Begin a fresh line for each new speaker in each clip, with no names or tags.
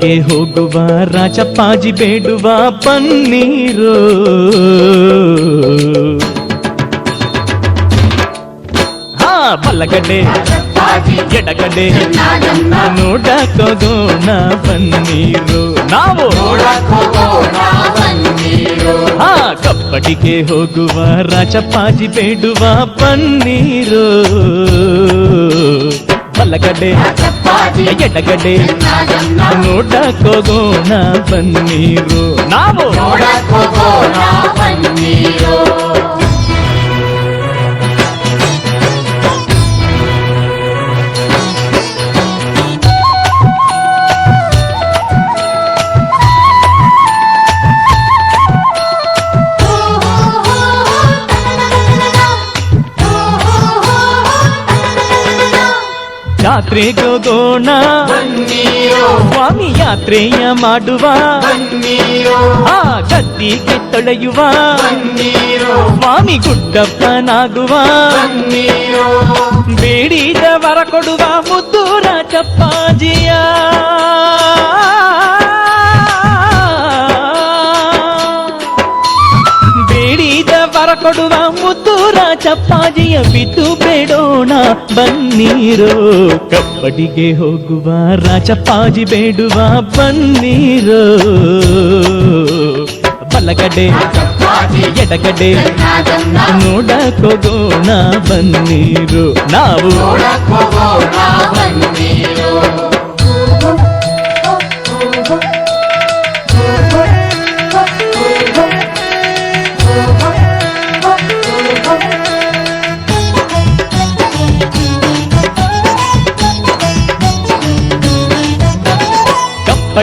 ಕಪ್ಪಡಿಗೆ ಹೋಗುವ ರಾಜಪ್ಪಾಜಿ ಬೇಡುವ ಪನ್ನೀರು ಹಾ ಬಲ್ಲಗಡೆ ಎಡಗಡೆ ನೋಡಕೋಗೋಣ ಬನ್ನೀರು ನಾವು ಹಾ ಕಪ್ಪಡಿಗೆ ಹೋಗುವ ರಾಜಪ್ಪಾಜಿ ಬೇಡುವ ಪನ್ನೀರು ಬಲ್ಲಗಡೆ ಎಡಗಡೆ ನೋಡಕೋಗೋಣ ಬನ್ನೀರು ನಾವು ಜಾತ್ರೆಗೋಗೋಣ ಸ್ವಾಮಿ ಯಾತ್ರೆಯ ಮಾಡುವ ಆ ಗದ್ದಿಗೆ ತೊಳೆಯುವ ಸ್ವಾಮಿ ಗುಡ್ಡಪ್ಪನಾಗುವ ಬೇಡಿದ ವರ ಕೊಡುವ ಮುದ್ದೂರ ಚಪ್ಪಾಜಿಯ ಬೇಡಿದ ವರ ಕೊಡುವ ಮುದ್ದೂರ ಚಪ್ಪಾಜಿಯ ಬಿದ್ದು ಬೇಡೋಣ ಬನ್ನೀರು ಕಬ್ಬಡಿಗೆ ಹೋಗುವ ರಾಜಪ್ಪಾಜಿ ಬೇಡುವ ಬನ್ನೀರು ಬಲಗಡೆ ಎಡಗಡೆ ನೋಡಕೋಗೋಣ ಬನ್ನೀರು ನಾವು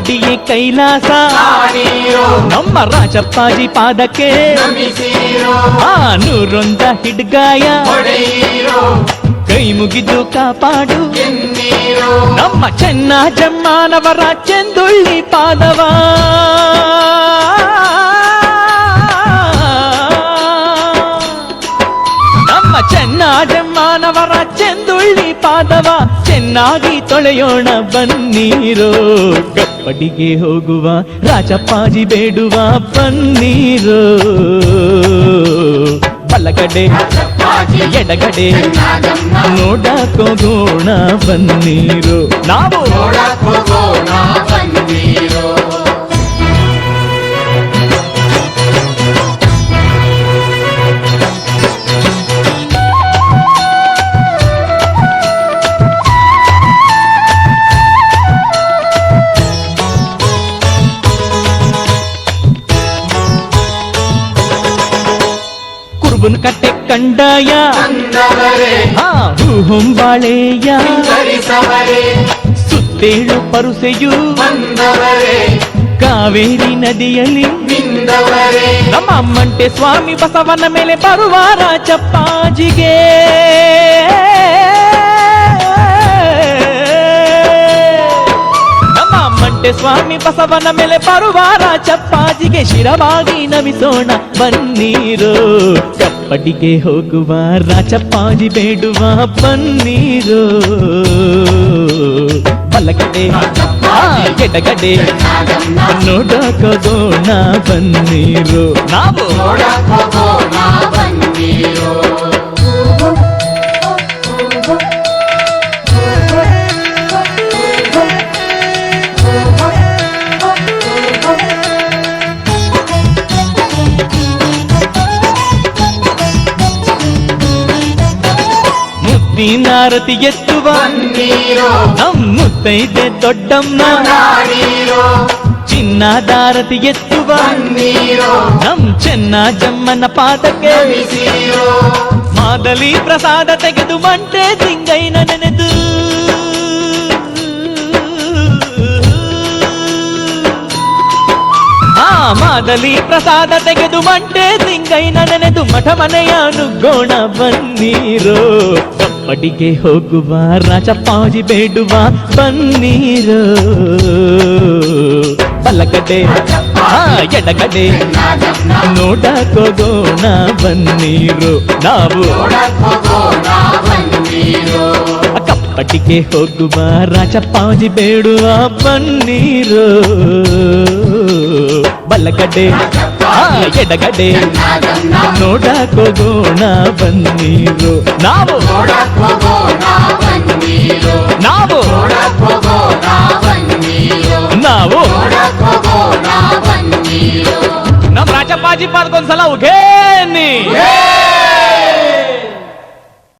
ಕಪ್ಪಡಿಯೇ ಕೈಲಾಸ ನಮ್ಮ ರಾಜಪ್ಪಾಜಿ ಪಾದಕ್ಕೆ ಆ ನೂರೊಂದ ಹಿಡ್ಗಾಯ ಕೈ ಮುಗಿದು ಕಾಪಾಡು ನಮ್ಮ ಚೆನ್ನ ಜಮ್ಮನವರ ಚೆಂದುಳ್ಳಿ ಪಾದವ ನಮ್ಮ ಚೆನ್ನ ಜಮ್ಮನವರ ಚೆಂದುಳ್ಳಿ ಪಾದವ ಚೆನ್ನಾಗಿ ತೊಳೆಯೋಣ ಬನ್ನೀರು ಕಪ್ಪಡಿಗೆ ಹೋಗುವ ರಾಜಪ್ಪಾಜಿ ಬೇಡುವ ಬನ್ನೀರು ಬಲಗಡೆ ಎಡಗಡೆ ನೋಡಕೋಗೋಣ ಬನ್ನೀರು ನಾವು ಕುರುಬನ ಕಟ್ಟೆ ಕಂಡಾಯ ಹಾ ಹೂ ಹೊಂಬಾಳೆಯ ಸುತ್ತೇಳು ಪರುಸೆಯು ಕಾವೇರಿ ನದಿಯಲ್ಲಿ ನಮ್ಮ ಅಮ್ಮಂಟೆ ಸ್ವಾಮಿ ಬಸವನ ಮೇಲೆ ಬರುವ ರಾಜಪ್ಪಾಜಿಗೆ ಅಮ್ಮಂಟೆ ಸ್ವಾಮಿ ಬಸವನ ಮೇಲೆ ಬರುವ ರಾಜಪ್ಪಾಜಿಗೆ ಶಿರವಾಗಿ ನಮಿಸೋಣ ಬನ್ನೀರು ಕಪ್ಪಡಿಗೆ ಹೋಗುವ ರಾಜಪ್ಪಾಜಿ ಬೇಡುವ ಬನ್ನೀರು ಬಲಗಡೆ ಆ, ಎಡಗಡೆ ನೋಡಕೋಗೋಣ ಬನ್ನೀರು ನಾವು ಮುತ್ತಿನಾರತಿ ಎತ್ತುವ ನಮ್ ಮುತ್ತೈದೆ ದೊಡ್ಡಮ್ಮ ಚಿನ್ನದಾರತಿ ಎತ್ತುವ ನಮ್ ಚೆನ್ನ ಜಮ್ಮನ ಪಾದಕ್ಕೆ ಮಾದಲಿ ಪ್ರಸಾದ ತೆಗೆದು ಮಂಟೆ ತಿಂಗೈನ ನೆನೆದು ಆ ಮಾದಲಿ ಪ್ರಸಾದ ತೆಗೆದು ಮಂಟೆ ತಿಂಗೈನ ನೆನೆದು ಮಠ ಮನೆಯ ನುಗ್ಗೋಣ ಬನ್ನೀರು ಕಪ್ಪಡಿಗೆ ಹೋಗುವ ರಾಜಪ್ಪಾಜಿ ಬೇಡುವ ಬನ್ನೀರು ಬಲಗಡೆ ಆ ಎಡಗಡೆ ನೋಡಕೋಗೋಣ ಬನ್ನೀರು ನಾವು ಕಪ್ಪ ಪಟಿಕೆ ಹೋಗುವ ರಾಜಪ್ಪಾಜಿ ಬೇಡುವ ಬನ್ನೀರು ಬಲ್ಲಗಡ್ಡೆ ಆ, ಎಡಗಡೆ ನೋಡಕ್ ಹೋಗೋಣ ಬನ್ನೀರು ನಾವು ನಾವು ನಾವು ನಮ್ ರಾಜಪ್ಪಾಜಿ ಪಾದಕ್ಕೊಂದ್ಸಲ ಉಘೇನಿ